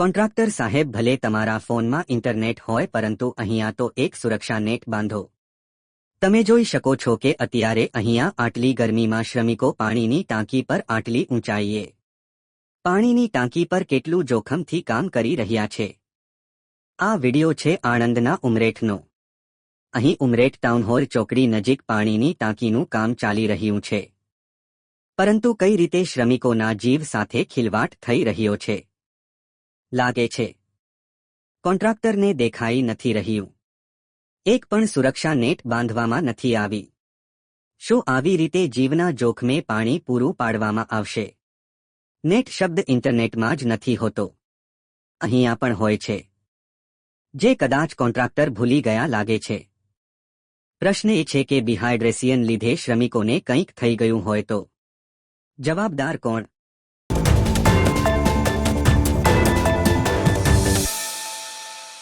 Contractor સાહેબ ભલે તમારા ફોનમાં ઇન્ટરનેટ હોય પરંતુ અહીંયા તો એક સુરક્ષા નેટ બાંધો. તમે જોઈ શકો છો કે અત્યારે અહીંયા આટલી ગરમીમાં શ્રમિકો પાણીની ટાંકી પર આટલી ઊંચાઈએ. પાણીની ટાંકી પર કેટલું જોખમથી કામ કરી રહ્યા છે. આ વિડિયો છે આણંદના ઉમરેઠનો. અહીં ઉમરેઠ ટાઉનહોલ ચોકડી નજીક પાણીની ટાંકીનું કામ ચાલી રહ્યું છે. પરંતુ કઈ રીતે શ્રમિકોના જીવ સાથે ખિલવાટ થઈ રહ્યો છે? લાગે છે. કોન્ટ્રાક્ટરને દેખાઈ નથી રહ્યું. એક પણ સુરક્ષા નેટ બાંધવામાં નથી આવી. શું આવી રીતે જીવના જોખમે પાણી પૂરું પાડવામાં આવશે? નેટ શબ્દ ઇન્ટરનેટમાં જ નથી હોતો. અહીંયા પણ હોય છે. જે કદાચ કોન્ટ્રાક્ટર ભૂલી ગયા લાગે છે. પ્રશ્ન એ છે કે બિહાઇડ્રેસિયન લીધે શ્રમિકોને કંઈક થઈ ગયું હોય તો. જવાબદાર કોણ?